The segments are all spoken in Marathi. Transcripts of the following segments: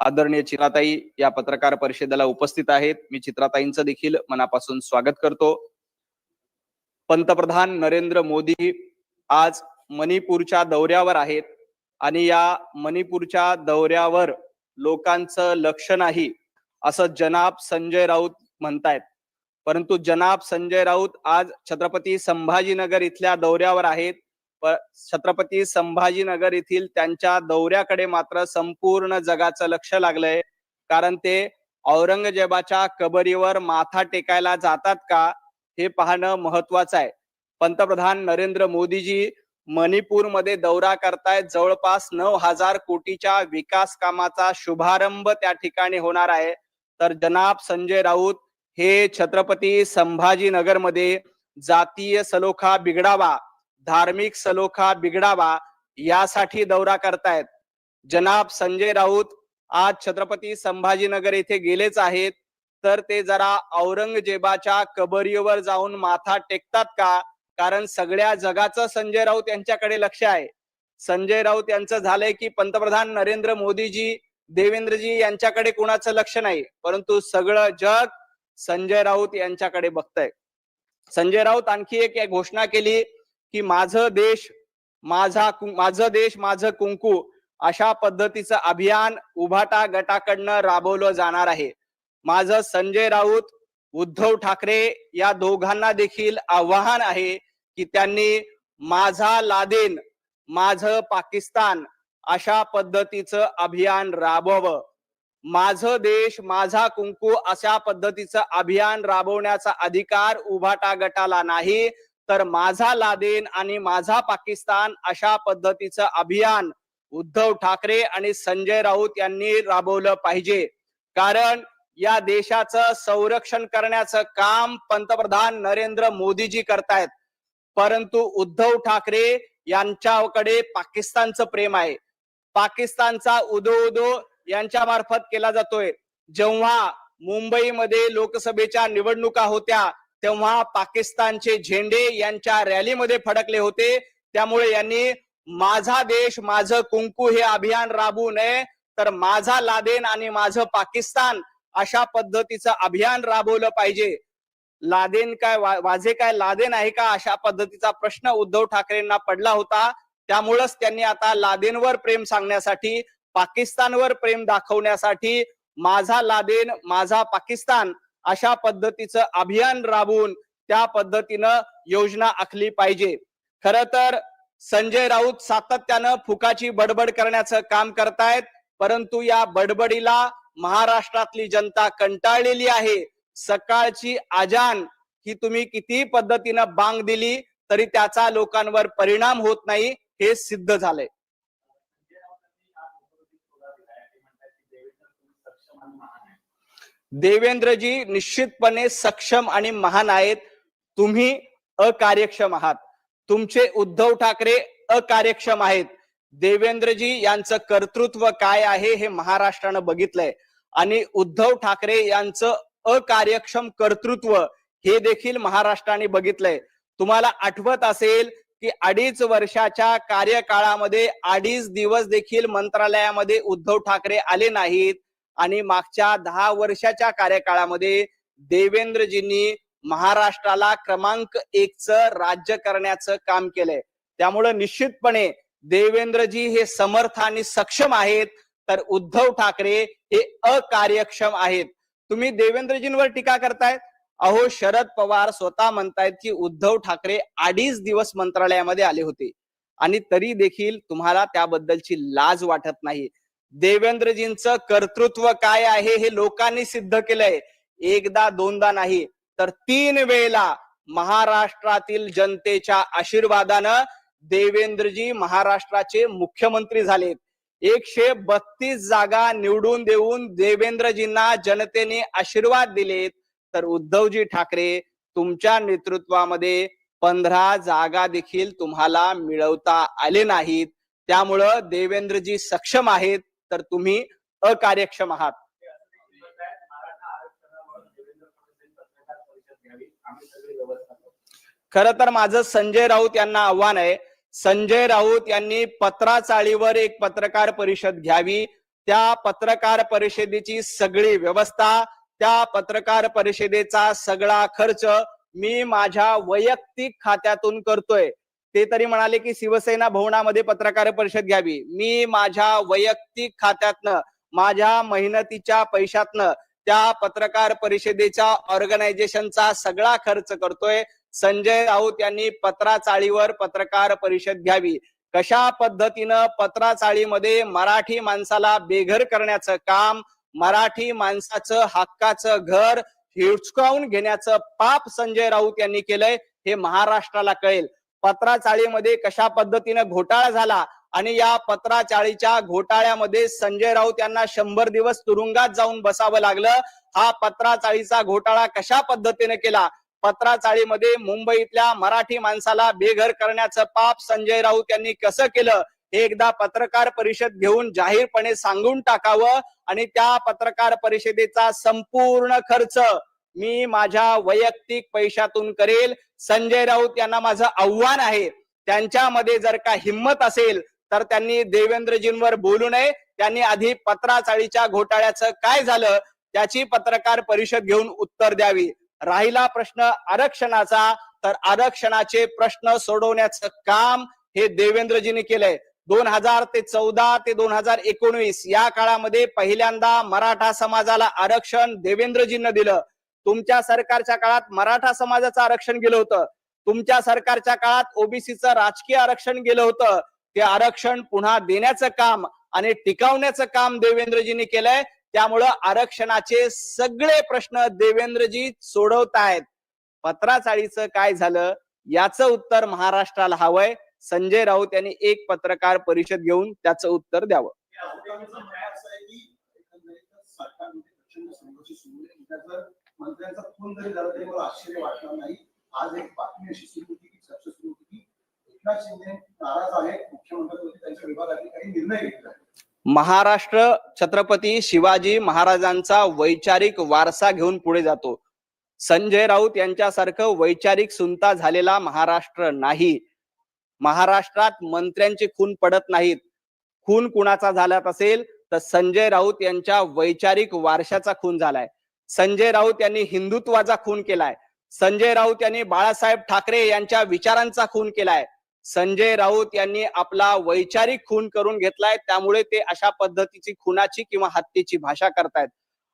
आदरणीय चित्राताई या पत्रकार परिषदेला उपस्थित आहेत. मी चित्राताईंचं देखील मनापासून स्वागत करतो. पंतप्रधान नरेंद्र मोदी आज मणिपूरच्या दौऱ्यावर आहेत आणि या मणिपूरच्या दौऱ्यावर लोकांचं लक्ष नाही असं जनाब संजय राऊत म्हणतायत. परंतु जनाब संजय राऊत आज छत्रपती संभाजीनगर इथल्या दौऱ्यावर आहेत. छत्रपती संभाजीनगर येथील त्यांच्या दौऱ्याकडे मात्र संपूर्ण जगाचं लक्ष लागलंय. कारण ते औरंगजेबाच्या कबरीवर माथा टेकायला जातात का हे पाहणं महत्वाचं आहे. पंतप्रधान नरेंद्र मोदीजी मणिपूरमध्ये दौरा करतायत. जवळपास नऊ हजार कोटीच्या विकास कामाचा शुभारंभ त्या ठिकाणी होणार आहे. तर जनाब संजय राऊत हे छत्रपती संभाजीनगरमध्ये जातीय सलोखा बिघडावा धार्मिक सलोखा बिघडावा यासाठी दौरा करतायत. जनाब संजय राऊत आज छत्रपती संभाजीनगर येथे गेलेच आहेत. तर ते जरा औरंगजेबाच्या कबरीवर जाऊन माथा टेकतात का? कारण सगळ्या जगाचं संजय राऊत यांच्याकडे लक्ष आहे. संजय राऊत यांचं झालंय की पंतप्रधान नरेंद्र मोदीजी देवेंद्रजी यांच्याकडे कुणाचं लक्ष नाही. परंतु सगळं जग संजय राऊत यांच्याकडे बघतय. संजय राऊत आणखी एक एक घोषणा केली की माझं देश माझा माझं देश माझं कुंकू अशा पद्धतीचं अभियान उभाटा गटाकडनं राबवलं जाणार आहे. माझं संजय राऊत उद्धव ठाकरे या दोघांना देखील आव्हान आहे की त्यांनी माझा लादेन माझं पाकिस्तान अशा पद्धतीचं अभियान राबवावं. माझं देश माझा कुंकू अशा पद्धतीचं अभियान राबवण्याचा अधिकार उभाटा गटाला नाही. तर माझा लादेन आणि माझा पाकिस्तान अशा पद्धतीचं अभियान उद्धव ठाकरे आणि संजय राऊत यांनी राबवलं पाहिजे. कारण या देशाचं संरक्षण करण्याचं काम पंतप्रधान नरेंद्र मोदीजी करतायत. परंतु उद्धव ठाकरे यांच्याकडे पाकिस्तानचं प्रेम आहे. पाकिस्तानचा उदो उदो यांच्या मार्फत केला जातोय. जेव्हा मुंबईमध्ये लोकसभेच्या निवडणुका होत्या तेव्हा पाकिस्तानचे झेंडे यांच्या रॅलीमध्ये फडकले होते. त्यामुळे यांनी माझा देश माझं कुंकू हे अभियान राबवू नये. तर माझा लादेन आणि माझं पाकिस्तान अशा पद्धतीचं अभियान राबवलं पाहिजे. लादेन काय वाजे काय लादेन आहे का अशा पद्धतीचा प्रश्न उद्धव ठाकरेंना पडला होता. त्यामुळंच त्यांनी आता लादेनवर प्रेम सांगण्यासाठी पाकिस्तानवर प्रेम दाखवण्यासाठी माझा लादेन माझा पाकिस्तान अशा पद्धतीचं अभियान राबवून त्या पद्धतीनं योजना आखली पाहिजे. खर तर संजय राऊत सातत्यानं फुकाची बडबड करण्याचं काम करतायत परंतु या बडबडीला महाराष्ट्रातली जनता कंटाळलेली आहे. सकाळची आजान ही तुम्ही किती पद्धतीनं बांग दिली तरी त्याचा लोकांवर परिणाम होत नाही हे सिद्ध झालंय. देवेंद्रजी निश्चितपणे सक्षम आणि महान आहेत. तुम्ही अकार्यक्षम आहात. तुमचे उद्धव ठाकरे अकार्यक्षम आहेत. देवेंद्रजी यांचं कर्तृत्व काय आहे हे महाराष्ट्रानं बघितलंय. आणि उद्धव ठाकरे यांचं अकार्यक्षम कर्तृत्व हे देखील महाराष्ट्राने बघितलंय. तुम्हाला आठवत असेल की अडीच वर्षाच्या कार्यकाळामध्ये अडीच दिवस देखील मंत्रालयामध्ये उद्धव ठाकरे आले नाहीत. आणि मागच्या दहा वर्षाच्या कार्यकाळामध्ये देवेंद्रजींनी महाराष्ट्राला क्रमांक एकच राज्य करण्याचं काम केलंय. त्यामुळं निश्चितपणे देवेंद्रजी हे समर्थ आणि सक्षम आहेत तर उद्धव ठाकरे हे अकार्यक्षम आहेत. तुम्ही देवेंद्रजींवर टीका करतायत अहो शरद पवार स्वतः म्हणतायत की उद्धव ठाकरे अडीच दिवस मंत्रालयामध्ये आले होते. आणि तरी देखील तुम्हाला त्याबद्दलची लाज वाटत नाही. देवेंद्रजींचं कर्तृत्व काय आहे हे लोकांनी सिद्ध केलंय. एकदा दोनदा नाही तर तीन वेळेला महाराष्ट्रातील जनतेच्या आशीर्वादानं देवेंद्रजी महाराष्ट्राचे मुख्यमंत्री झालेत. एकशे बत्तीस जागा निवडून देऊन देवेंद्रजींना जनतेने आशीर्वाद दिलेत. तर उद्धवजी ठाकरे तुमच्या नेतृत्वामध्ये पंधरा जागा देखील तुम्हाला मिळवता आले नाहीत. त्यामुळं देवेंद्रजी सक्षम आहेत. तर तुम्ही अकार्यक्षम आहात. खर तर माझं संजय राऊत यांना आव्हान आहे. संजय राऊत यांनी पत्राचाळीवर एक पत्रकार परिषद घ्यावी. त्या पत्रकार परिषदेची सगळी व्यवस्था त्या पत्रकार परिषदेचा सगळा खर्च मी माझ्या वैयक्तिक खात्यातून करतोय. ते तरी म्हणाले की शिवसेना भवनामध्ये पत्रकार परिषद घ्यावी. मी माझ्या वैयक्तिक खात्यातनं माझ्या मेहनतीच्या पैशातनं त्या पत्रकार परिषदेच्या ऑर्गनायझेशनचा सगळा खर्च करतोय. संजय राऊत यांनी पत्राचाळीवर पत्रकार परिषद घ्यावी. कशा पद्धतीनं पत्राचाळीमध्ये मराठी माणसाला बेघर करण्याचं काम मराठी माणसाचं हक्काचं घर हिचकावून घेण्याचं पाप संजय राऊत यांनी केलंय हे महाराष्ट्राला कळेल. पत्राचाळीमध्ये कशा पद्धतीनं घोटाळा झाला आणि या पत्राचाळीच्या घोटाळ्यामध्ये संजय राऊत यांना शंभर दिवस तुरुंगात जाऊन बसावं लागलं. हा पत्राचाळीचा घोटाळा कशा पद्धतीने केला? पत्राचाळीमध्ये मुंबईतल्या मराठी माणसाला बेघर करण्याचं पाप संजय राऊत यांनी कसं केलं? हे एकदा पत्रकार परिषद घेऊन जाहीरपणे सांगून टाकावं आणि त्या पत्रकार परिषदेचा संपूर्ण खर्च मी माझ्या वैयक्तिक पैशातून करेल. संजय राऊत यांना माझं आव्हान आहे. त्यांच्यामध्ये जर का हिंमत असेल तर त्यांनी देवेंद्रजींवर बोलू नये. त्यांनी आधी पत्राचाळीच्या घोटाळ्याचं काय झालं त्याची पत्रकार परिषद घेऊन उत्तर द्यावी. राहिला प्रश्न आरक्षणाचा तर आरक्षणाचे प्रश्न सोडवण्याचं काम हे देवेंद्रजींनी केलंय. दोन हजार ते चौदा ते दोन हजार एकोणवीस या काळामध्ये पहिल्यांदा मराठा समाजाला आरक्षण देवेंद्रजींना दिलं. तुमच्या सरकारच्या काळात मराठा समाजाचं आरक्षण गेलं होतं. तुमच्या सरकारच्या काळात ओबीसीचं राजकीय आरक्षण गेलं होतं. ते आरक्षण पुन्हा देण्याचं काम आणि टिकवण्याचं काम देवेंद्रजींनी केलंय. त्यामुळं आरक्षणाचे सगळे प्रश्न देवेंद्रजी सोडवतायत पत्राचाळीचं काय झालं? याचं उत्तर महाराष्ट्राला हवंय. संजय राऊत यांनी एक पत्रकार परिषद घेऊन त्याचं उत्तर द्यावं. मंत्र्यांचा खून जरी झाला तरी मला आश्चर्य वाटणार नाही. आज एक बातमी अशी सुरू होती की चर्चा सुरू होती की एकनाथ शिंदे नाराज आहेत. मुख्यमंत्र्यांवरती त्यांच्या विभागातील काही निर्णय घेतला महाराष्ट्र छत्रपती शिवाजी महाराजांचा वैचारिक वारसा घेऊन पुढे जातो. संजय राऊत यांच्यासारखं वैचारिक सुनता झालेला महाराष्ट्र नाही. महाराष्ट्रात मंत्र्यांचे खून पडत नाहीत. खून कुणाचा झाल्यात असेल तर संजय राऊत यांच्या वैचारिक वारशाचा खून झालाय. संजय राऊत यांनी हिंदुत्वाचा खून केलाय. संजय राऊत यांनी बाळासाहेब ठाकरे यांच्या विचारांचा खून केलाय. संजय राऊत यांनी आपला वैचारिक खून करून घेतलाय त्यामुळे ते अशा पद्धतीची खुनाची किंवा हत्येची भाषा करतायत.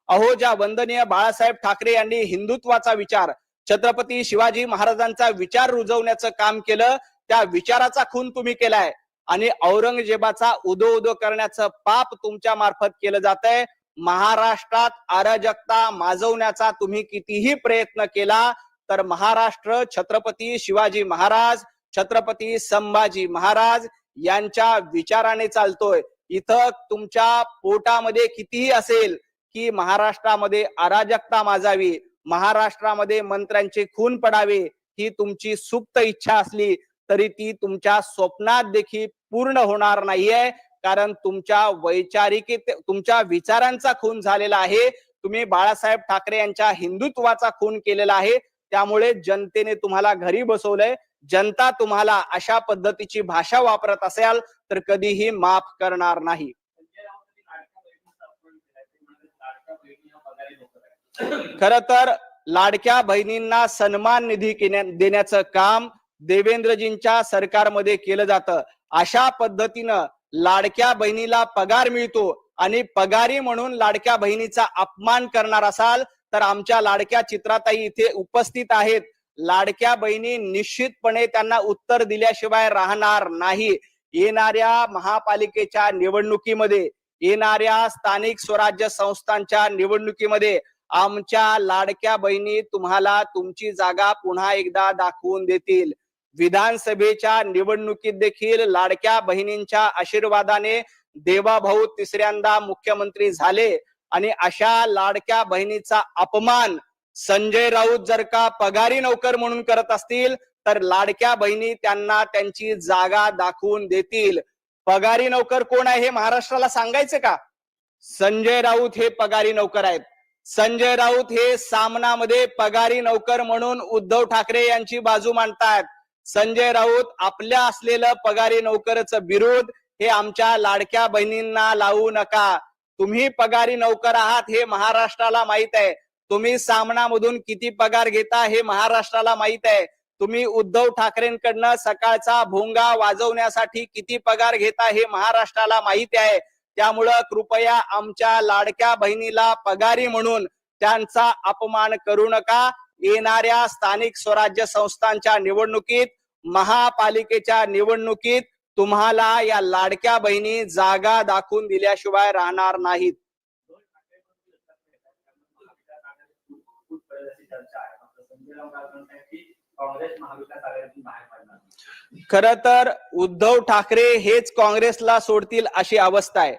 अहो ज्या वंदनीय बाळासाहेब ठाकरे यांनी हिंदुत्वाचा विचार छत्रपती शिवाजी महाराजांचा विचार रुजवण्याचं काम केलं त्या विचाराचा खून तुम्ही केलाय. आणि औरंगजेबाचा उदो उदो करण्याचं पाप तुमच्या मार्फत केलं जात आहे महाराष्ट्रात अराजकता माजवण्याचा तुम्ही कितीही प्रयत्न केला तर महाराष्ट्र छत्रपती शिवाजी महाराज छत्रपती संभाजी महाराज यांच्या विचाराने चालतोय. इथं तुमच्या पोटामध्ये कितीही असेल की महाराष्ट्रामध्ये अराजकता माजावी महाराष्ट्रामध्ये मंत्र्यांचे खून पडावे ही तुमची सुप्त इच्छा असली तरी ती तुमच्या स्वप्नात देखील पूर्ण होणार नाहीये. कारण तुमच्या वैचारिक तुमच्या विचारांचा खून झालेला आहे. तुम्ही बाळासाहेब ठाकरे यांच्या हिंदुत्वाचा खून केलेला आहे. त्यामुळे जनतेने तुम्हाला घरी बसवलंय. जनता तुम्हाला अशा पद्धतीची भाषा वापरत असाल तर कधीही माफ करणार नाही. खर तर लाडक्या बहिणींना सन्मान निधी देण्याचं काम देवेंद्रजींच्या सरकारमध्ये केलं जातं. अशा पद्धतीनं लाडक्या बहिणीला पगार मिळतो आणि पगारी म्हणून लाडक्या बहिणीचा अपमान करणार असाल तर आमच्या लाडक्या चित्राताई इथे उपस्थित आहेत. लाडक्या बहिणी निश्चितपणे त्यांना उत्तर दिल्याशिवाय राहणार नाही. येणाऱ्या महापालिकेच्या निवडणुकीमध्ये येणाऱ्या स्थानिक स्वराज्य संस्थांच्या निवडणुकीमध्ये आमच्या लाडक्या बहिणी तुम्हाला तुमची जागा पुन्हा एकदा दाखवून देतील. विधानसभेच्या निवडणुकीत देखील लाडक्या बहिणींच्या आशीर्वादाने देवाभाऊ तिसऱ्यांदा मुख्यमंत्री झाले. आणि अशा लाडक्या बहिणीचा अपमान संजय राऊत जर का पगारी नोकर म्हणून करत असतील तर लाडक्या बहिणी त्यांना त्यांची जागा दाखवून देतील. पगारी नोकर कोण आहे हे महाराष्ट्राला सांगायचं का? संजय राऊत हे पगारी नोकर आहेत. संजय राऊत हे सामनामध्ये पगारी नोकर म्हणून उद्धव ठाकरे यांची बाजू मांडतायत. संजय राऊत आपल्या असलेलं पगारी नोकरच विरोध हे आमच्या लाडक्या बहिणींना लावू नका. तुम्ही पगारी नोकर आहात हे महाराष्ट्राला माहीत आहे. तुम्ही सामनामधून किती पगार घेता हे महाराष्ट्राला माहीत आहे. तुम्ही उद्धव ठाकरेंकडनं सकाळचा भोंगा वाजवण्यासाठी किती पगार घेता हे महाराष्ट्राला माहिती आहे. त्यामुळं कृपया आमच्या लाडक्या बहिणीला पगारी म्हणून त्यांचा अपमान करू नका. येणाऱ्या स्थानिक स्वराज्य संस्थांच्या निवडणुकीत महापालिकेच्या निवडणुकीत तुम्हाला या लाडक्या बहिणी जागा दाखवून दिल्याशिवाय राहणार नाहीत. खर तर उद्धव ठाकरे हेच काँग्रेसला सोडतील अशी अवस्था आहे.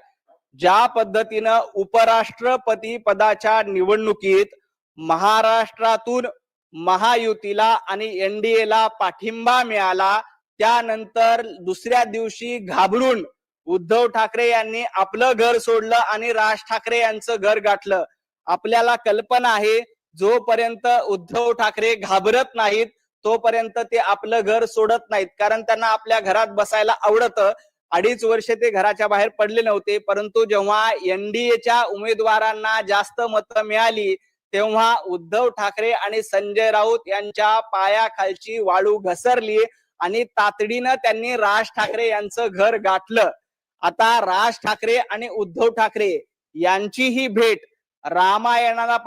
ज्या पद्धतीनं उपराष्ट्रपती पदाच्या निवडणुकीत महाराष्ट्रातून महायुतीला आणि एनडीए ला पाठिंबा मिळाला त्यानंतर दुसऱ्या दिवशी घाबरून उद्धव ठाकरे यांनी आपलं घर सोडलं आणि राज ठाकरे यांचं घर गाठलं. आपल्याला कल्पना आहे जोपर्यंत उद्धव ठाकरे घाबरत नाहीत तोपर्यंत ते आपलं घर सोडत नाहीत. कारण त्यांना आपल्या घरात बसायला आवडतं. अडीच वर्ष ते घराच्या बाहेर पडले नव्हते परंतु जेव्हा एनडीएच्या उमेदवारांना जास्त मतं मिळाली तेव्हा उद्धव ठाकरे आणि संजय राऊत यांच्या पायाखालची वाळू घसरली आणि तातडीनं त्यांनी राज ठाकरे यांचं घर गाठलं. आता राज ठाकरे आणि उद्धव ठाकरे यांची ही भेट रामायणाला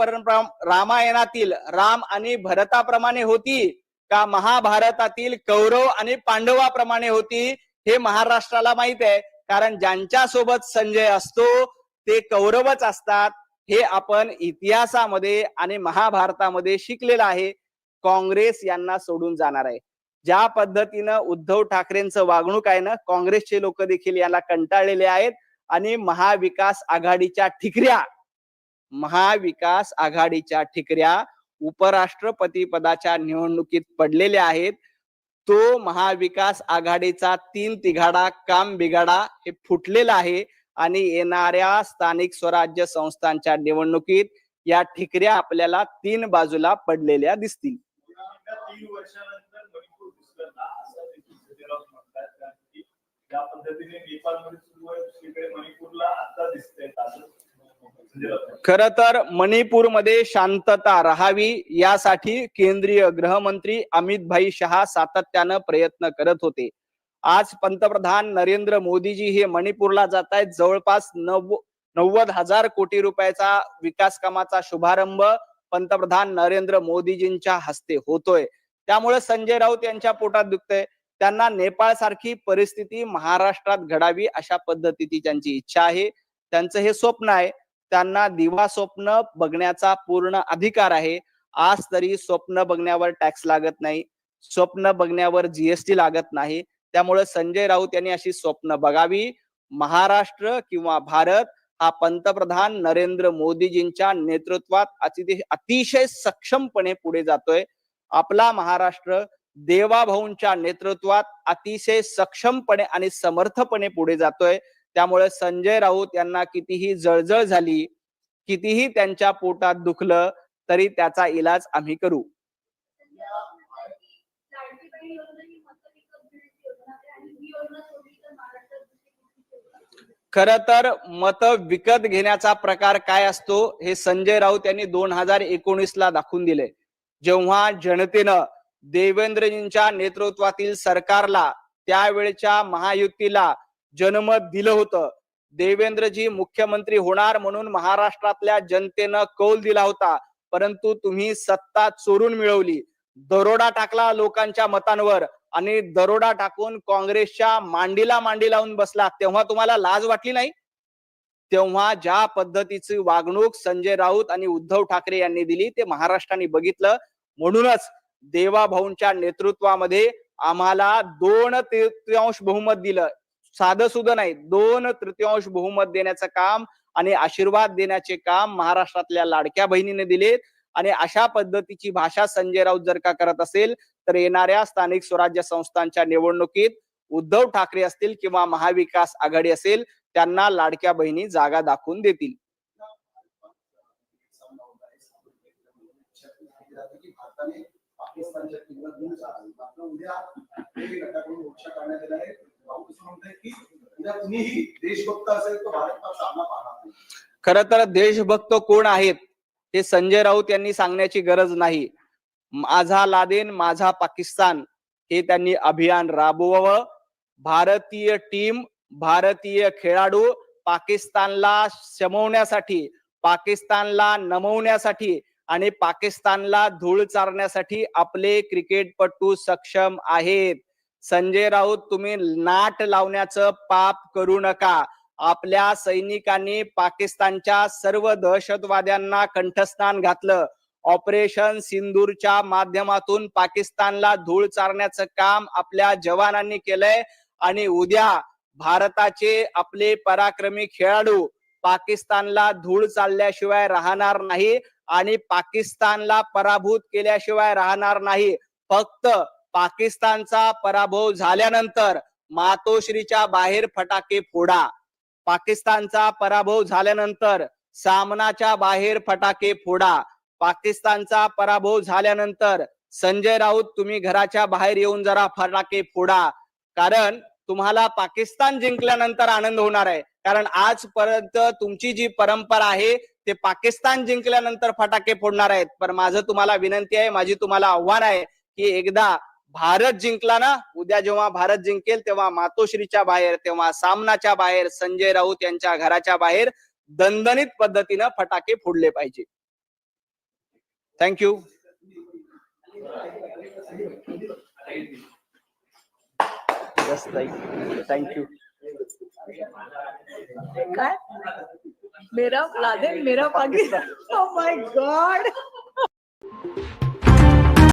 रामायणातील राम आणि भरताप्रमाणे होती का महाभारतातील कौरव आणि पांडवाप्रमाणे होती हे महाराष्ट्राला माहीत आहे. कारण ज्यांच्या सोबत संजय असतो ते कौरवच असतात. हे आपण इतिहासामध्ये आणि महाभारतामध्ये शिकलेलं आहे. काँग्रेस यांना सोडून जाणार आहे. ज्या पद्धतीनं उद्धव ठाकरेंचं वागणूक आहे ना काँग्रेसचे लोक देखील याला कंटाळलेले आहेत आणि महाविकास आघाडीच्या ठिकऱ्या महाविकास आघाडीच्या ठिकऱ्या उपराष्ट्रपती पदाच्या निवडणुकीत पडलेल्या आहेत. तो महाविकास आघाडीचा तीन तिघाडा काम बिघाडा हे फुटलेला आहे. आणि येणाऱ्या स्थानिक स्वराज्य संस्थांच्या निवडणुकीत या ठिकऱ्या आपल्याला तीन बाजूला पडलेल्या दिसतील. खर तर मणिपूरमध्ये शांतता राहावी यासाठी केंद्रीय गृहमंत्री अमित भाई शहा सातत्यानं प्रयत्न करत होते. आज पंतप्रधान नरेंद्र मोदीजी हे मणिपूरला जात आहेत. जवळपास नव्व नव्वद हजार कोटी रुपयाचा विकास कामाचा शुभारंभ पंतप्रधान नरेंद्र मोदीजींच्या हस्ते होतोय. त्यामुळे संजय राऊत यांच्या पोटात दुखतंय. त्यांना नेपाळ सारखी परिस्थिती महाराष्ट्रात घडावी अशा पद्धतीची त्यांची इच्छा आहे. त्यांचं हे स्वप्न आहे. त्यांना दिवा स्वप्न बघण्याचा पूर्ण अधिकार आहे. आज तरी स्वप्न बघण्यावर टॅक्स लागत नाही. स्वप्न बघण्यावर जीएसटी लागत नाही. त्यामुळे संजय राऊत यांनी अशी स्वप्न बघावी. महाराष्ट्र किंवा भारत हा पंतप्रधान नरेंद्र मोदीजींच्या नेतृत्वात अतिशय अतिशय सक्षमपणे पुढे जातोय. आपला महाराष्ट्र देवाभाऊंच्या नेतृत्वात अतिशय सक्षमपणे आणि समर्थपणे पुढे जातोय. त्यामुळे संजय राऊत यांना कितीही जळजळ झाली कितीही त्यांच्या पोटात दुखलं तरी त्याचा इलाज आम्ही करू लाडकी बहीण योजना ही मतं विकत घेण्याची योजना आहे आणि ही योजना सोडली तर महाराष्ट्रात दुसरी कुठलीच योजना नाही. खर तर मत विकत घेण्याचा प्रकार काय असतो हे संजय राऊत यांनी दोन हजार एकोणीस ला दाखवून दिले. जेव्हा जनतेनं देवेंद्रजींच्या नेतृत्वातील सरकारला त्यावेळच्या महायुतीला जनमत दिलं होतं. देवेंद्रजी मुख्यमंत्री होणार म्हणून महाराष्ट्रातल्या जनतेनं कौल दिला होता परंतु तुम्ही सत्ता चोरून मिळवली. दरोडा टाकला लोकांच्या मतांवर. आणि दरोडा टाकून काँग्रेसच्या मांडीला मांडी लावून बसला. तेव्हा तुम्हाला लाज वाटली नाही? तेव्हा ज्या पद्धतीची वागणूक संजय राऊत आणि उद्धव ठाकरे यांनी दिली ते महाराष्ट्राने बघितलं. म्हणूनच देवाभाऊंच्या नेतृत्वामध्ये आम्हाला दोन तृतीयांश बहुमत दिलं. साधं सुद्धा नाही दोन तृतीयांश बहुमत देण्याचं काम आणि आशीर्वाद देण्याचे काम महाराष्ट्रातल्या लाडक्या बहिणीने दिलेत. आणि अशा पद्धतीची भाषा संजय राऊत जर का करत असेल तर येणाऱ्या स्थानिक स्वराज्य संस्थांच्या निवडणुकीत उद्धव ठाकरे असतील किंवा महाविकास आघाडी असेल त्यांना लाडक्या बहिणी जागा दाखवून देतील. खर तर देशभक्त कोण आहेत? हे संजय राऊत यांनी सांगण्याची गरज नाही. माझा लादेन माझा पाकिस्तान हे त्यांनी अभियान राबवावं. भारतीय टीम भारतीय खेळाडू पाकिस्तानला शमवण्यासाठी पाकिस्तानला नमवण्यासाठी आणि पाकिस्तानला धूळ चारण्यासाठी आपले क्रिकेटपटू सक्षम आहेत. संजय राऊत तुम्ही नाट लावण्याचं पाप करू नका. आपल्या सैनिकांनी पाकिस्तानच्या सर्व दहशतवाद्यांना कंठस्नान घातलं. ऑपरेशन सिंदूरच्या माध्यमातून पाकिस्तानला धूळ चारण्याचं काम आपल्या जवानांनी केलंय आणि उद्या भारताचे आपले पराक्रमी खेळाडू पाकिस्तानला धूळ चालल्याशिवाय राहणार नाही आणि पाकिस्तानला पराभूत केल्याशिवाय राहणार नाही. फक्त पाकिस्तानचा पराभव झाल्यानंतर मातोश्रीच्या बाहेर फटाके फोडा. पाकिस्तानचा पराभव झाल्यानंतर सामनाच्या बाहेर फटाके फोडा. पाकिस्तानचा पराभव झाल्यानंतर संजय राऊत तुम्ही घराच्या बाहेर येऊन जरा फटाके फोडा. कारण तुम्हाला पाकिस्तान जिंकल्यानंतर आनंद होणार आहे. कारण आजपर्यंत तुमची जी परंपरा आहे ते पाकिस्तान जिंकल्यानंतर फटाके फोडणार आहेत. पण माझं तुम्हाला विनंती आहे माझी तुम्हाला आव्हान आहे की एकदा भारत जिंकला ना उद्या जेव्हा भारत जिंकेल तेव्हा मातोश्रीच्या बाहेर तेव्हा सामनाच्या बाहेर संजय राऊत यांच्या घराच्या बाहेर दणदणीत पद्धतीनं फटाके फोडले पाहिजे. थँक्यू थँक्यू काय? मेरा लादेन मेरा पाकिस्तान. Oh my God